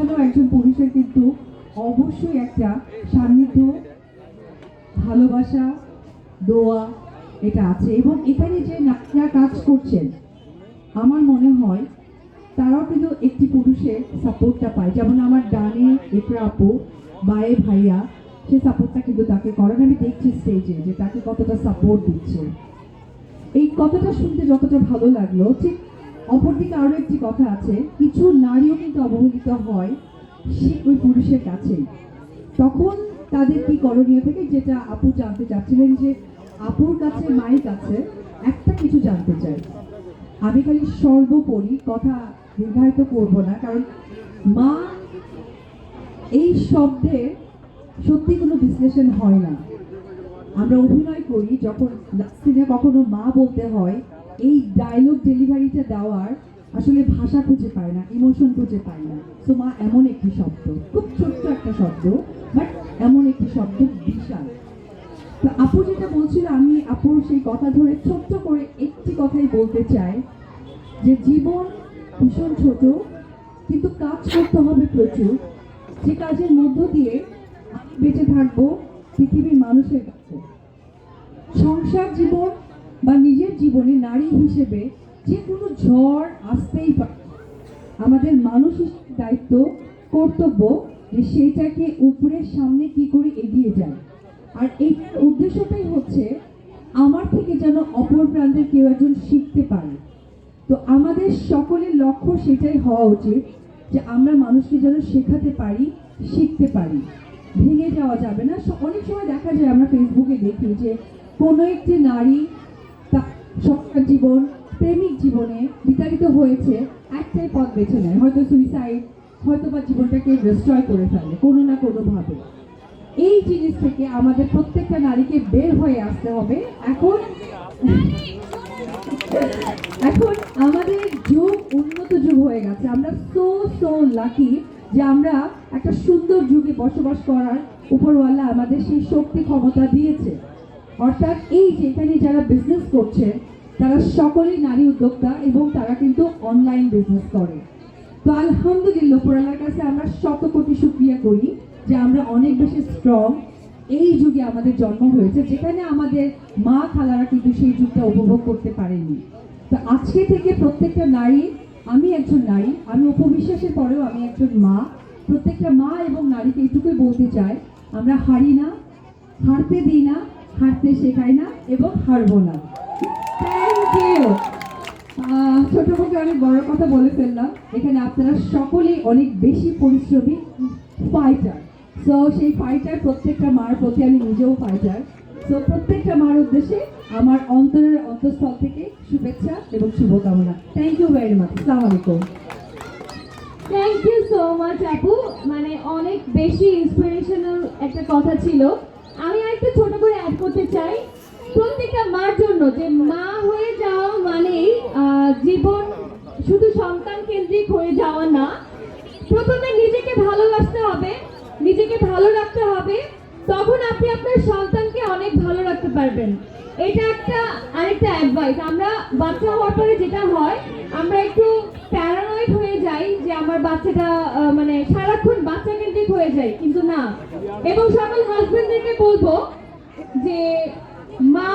এখানেও একজন পুরুষের কিন্তু অবশ্যই একটা সান্নিধ্য, ভালোবাসা, দোয়া এটা আছে। এবং এখানে যে নারীরা কাজ করছেন, আমার মনে হয় তারাও কিন্তু একটি পুরুষের সাপোর্টটা পায়। যেমন আমার ডানে একরা আপু, বায়ে ভাইয়া, সে সাপোর্টটা কিন্তু তাকে করেন আমি দেখছি স্টেজে যে তাকে কতটা সাপোর্ট দিচ্ছে। এই কথাটা শুনতে যতটা ভালো লাগল, ঠিক অপরদিকে আরও একটি কথা আছে, কিছু নারীও কিন্তু অবহেলিত হয় সে ওই পুরুষের কাছে। তখন তাদের কি করণীয় থেকে? যেটা আপু জানতে চাচ্ছিলেন যে, আপুর কাছে, মায়ের কাছে একটা কিছু জানতে চাই। আমি খালি সর্বোপরি কথা নির্ধারিত করব না, কারণ মা এই শব্দে সত্যি কোনো বিশ্লেষণ হয় না। আমরা অভিনয় করি, যখন সিনে কখনো মা বলতে হয় এই ডায়লগ ডেলিভারিটা দেওয়ার আসলে ভাষা খুঁজে পায় না ইমোশন খুঁজে পায় না। তো মা, এমন একটি শব্দ, খুব ছোট্ট একটা শব্দ বাট এমন একটি শব্দ বিশাল। তো আপু যেটা বলছিল, আমি আপুর সেই কথা ধরে ছোট্ট করে একটি কথাই বলতে চাই, যে জীবন ভীষণ ছোট, কিন্তু কাজ করতে হবে প্রচুর। যে কাজের মধ্য দিয়ে আমি বেঁচে থাকব পৃথিবীর মানুষের কাছে। সংসার জীবন বা নিজের জীবনে নারী হিসেবে যে কোনো ঝড় আসতেই পারে। আমাদের মানুষ দায়িত্ব, কর্তব্য যে সেইটাকে উপরের সামনে কি করে এগিয়ে যায়। আর এই উদ্দেশ্যটাই হচ্ছে আমার থেকে যেন অপর প্রান্তের কেউ একজন শিখতে পারে। তো আমাদের সকলের লক্ষ্য সেটাই হওয়া উচিত যে আমরা মানুষকে যেন শেখাতে পারি, শিখতে পারি। ভেঙে যাওয়া যাবে না। অনেক সময় দেখা যায় আমরা ফেসবুকে দেখি যে কোনো একটি নারী সংসার জীবন, প্রেমিক জীবনে বিতাড়িত হয়েছে একটাই পথ বেছে নেয়। হয়তো সুইসাইড হয়তো বা জীবনটাকে ডিস্ট্রয় করে ফেলে, কোনো না কোনোভাবে। এই জিনিস থেকে আমাদের প্রত্যেকটা নারীকে বের হয়ে আসতে হবে। এখন এখন আমাদের যুগ, উন্নত যুগ হয়ে গেছে। আমরা সো সো লাকি যে আমরা একটা সুন্দর যুগে বসবাস করার উপরওয়ালা আমাদের সেই শক্তি ক্ষমতা দিয়েছে। অর্থাৎ এই যেখানে যারা বিজনেস করছে তারা সকলেই নারী উদ্যোক্তা এবং তারা কিন্তু অনলাইন বিজনেস করে। তো আলহামদুলিল্লাহ উপরালার কাছে আমরা শত কোটি শুক্রিয়া করি যে আমরা অনেক বেশি স্ট্রং এই যুগে আমাদের জন্ম হয়েছে, যেখানে আমাদের মা খালারা কিন্তু সেই যুগটা উপভোগ করতে পারেনি। তো আজকে থেকে প্রত্যেকটা নারী, আমি একজন নারী, আমি উপবিশ্বাসের পরেও আমি একজন মা, প্রত্যেকটা মা এবং নারীকে এইটুকুই বলতে চাই, আমরা হারি না, হারতে দিই না, হারতে শেখাই না এবং হারবো না। বড় কথা বলে ফেললাম এখানে আপনারা সকলেই অনেক বেশি পরিশ্রমী ফাইটার সো সেই ফাইটার প্রত্যেকটা মার প্রতি আমি নিজেও ফাইটার সো প্রত্যেকটা মার উদ্দেশ্যে আমার অন্তরের অন্তঃস্থল থেকে শুভেচ্ছা এবং শুভকামনা। থ্যাংক ইউ ভেরি মাচ আসসালামু আলাইকুম থ্যাংক ইউ সো মাচ আপু মানে অনেক বেশি ইন্সপিরেশনাল একটা কথা ছিল। আমি আরেকটু ছোট করে অ্যাড করতে চাই। প্রত্যেকটা মার জন্য যে মা জীবন শুধু সন্তান কেন্দ্রিক হয়ে যাওয়া না, প্রথমে নিজেকে ভালোবাসতে হবে, নিজেকে ভালো রাখতে হবে, তখন আপনি আপনার সন্তানকে অনেক ভালো রাখতে পারবেন। এটা একটা আরেকটা অ্যাডভাইস আমরা বাচ্চা হওয়ার পরে যেটা হয়, আমরা একটু প্যারানয়েড হয়ে যাই যে আমার বাচ্চাটা মানে সারাক্ষণ বাচ্চা কেন্দ্রিক হয়ে যায়, কিন্তু না। এবং সকল হাজবেন্ডদেরকে বলব যে মা